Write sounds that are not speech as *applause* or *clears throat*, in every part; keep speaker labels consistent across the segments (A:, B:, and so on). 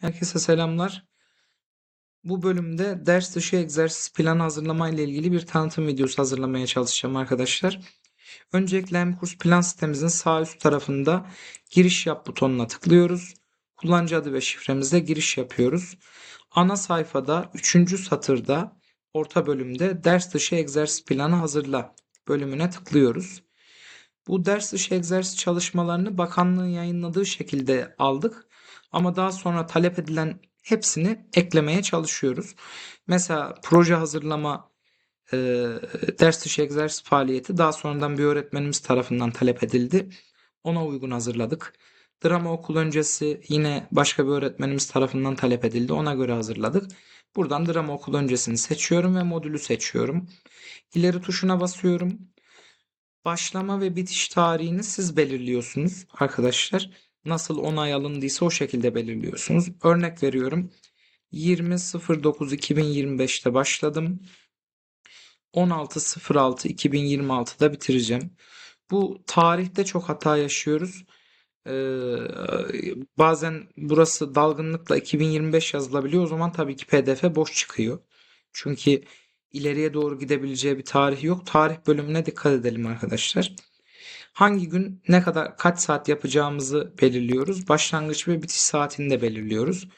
A: Herkese selamlar. Bu bölümde ders dışı egzersiz planı hazırlama ile ilgili bir tanıtım videosu hazırlamaya çalışacağım arkadaşlar. Öncelikle hem kurs plan sitemizin sağ üst tarafında giriş yap butonuna tıklıyoruz. Kullanıcı adı ve şifremizle giriş yapıyoruz. Ana sayfada 3. satırda orta bölümde ders dışı egzersiz planı hazırla bölümüne tıklıyoruz. Bu ders dışı egzersiz çalışmalarını bakanlığın yayınladığı şekilde aldık. Ama daha sonra talep edilen hepsini eklemeye çalışıyoruz. Mesela proje hazırlama e, ders dışı egzersiz faaliyeti daha sonradan bir öğretmenimiz tarafından talep edildi. Ona uygun hazırladık. Drama okul öncesi yine başka bir öğretmenimiz tarafından talep edildi. Ona göre hazırladık. Buradan drama okul öncesini seçiyorum ve modülü seçiyorum. İleri tuşuna basıyorum. Başlama ve bitiş tarihini siz belirliyorsunuz arkadaşlar. Nasıl onay alındıysa o şekilde belirliyorsunuz. Örnek veriyorum. 20.09.2025'te başladım. 16.06.2026'da bitireceğim. Bu tarihte çok hata yaşıyoruz. Ee, bazen burası dalgınlıkla 2025 yazılabiliyor. O zaman tabii ki PDF boş çıkıyor. Çünkü ileriye doğru gidebileceği bir tarih yok. Tarih bölümüne dikkat edelim arkadaşlar. Hangi gün ne kadar kaç saat yapacağımızı belirliyoruz. Başlangıç ve bitiş saatini de belirliyoruz.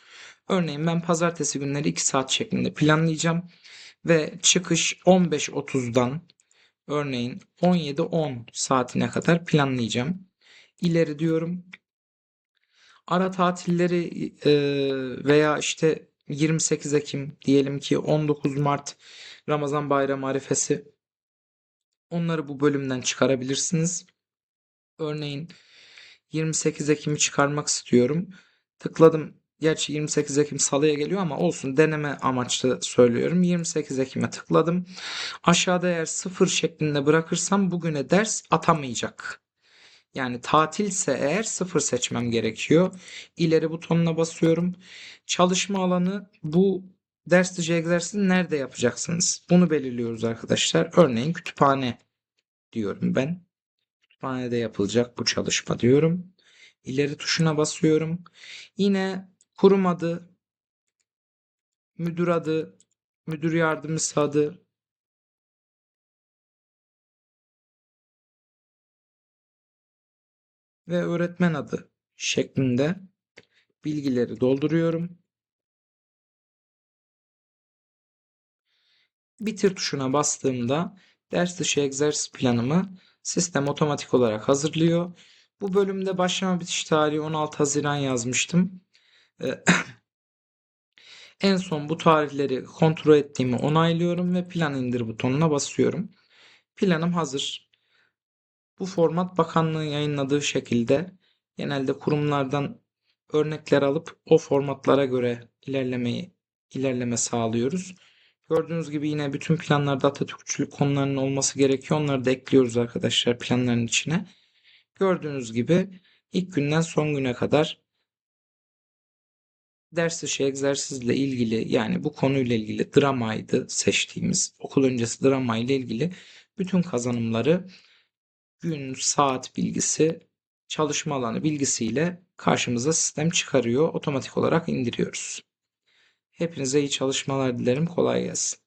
A: Örneğin ben pazartesi günleri 2 saat şeklinde planlayacağım ve çıkış 15.30'dan örneğin 17.10 saatine kadar planlayacağım. İleri diyorum. Ara tatilleri e, veya işte 28 Ekim diyelim ki 19 Mart Ramazan bayramı arifesi onları bu bölümden çıkarabilirsiniz. Örneğin 28 Ekim'i çıkarmak istiyorum. Tıkladım. Gerçi 28 Ekim salıya geliyor ama olsun deneme amaçlı söylüyorum. 28 Ekim'e tıkladım. Aşağıda eğer sıfır şeklinde bırakırsam bugüne ders atamayacak. Yani tatilse eğer sıfır seçmem gerekiyor. İleri butonuna basıyorum. Çalışma alanı bu ders dışı egzersizi nerede yapacaksınız? Bunu belirliyoruz arkadaşlar. Örneğin kütüphane diyorum ben. Kütüphanede yapılacak bu çalışma diyorum. İleri tuşuna basıyorum. Yine kurum adı, müdür adı, müdür yardımcısı adı, ve öğretmen adı şeklinde bilgileri dolduruyorum. Bitir tuşuna bastığımda ders dışı egzersiz planımı sistem otomatik olarak hazırlıyor. Bu bölümde başlama bitiş tarihi 16 Haziran yazmıştım. Ee, *clears throat* en son bu tarihleri kontrol ettiğimi onaylıyorum ve plan indir butonuna basıyorum. Planım hazır. Bu format bakanlığın yayınladığı şekilde genelde kurumlardan örnekler alıp o formatlara göre ilerlemeyi ilerleme sağlıyoruz. Gördüğünüz gibi yine bütün planlarda Atatürkçülük konularının olması gerekiyor. Onları da ekliyoruz arkadaşlar planların içine. Gördüğünüz gibi ilk günden son güne kadar ders dışı egzersizle ilgili yani bu konuyla ilgili dramaydı seçtiğimiz okul öncesi drama ile ilgili bütün kazanımları gün, saat bilgisi, çalışma alanı bilgisiyle karşımıza sistem çıkarıyor. Otomatik olarak indiriyoruz. Hepinize iyi çalışmalar dilerim. Kolay gelsin.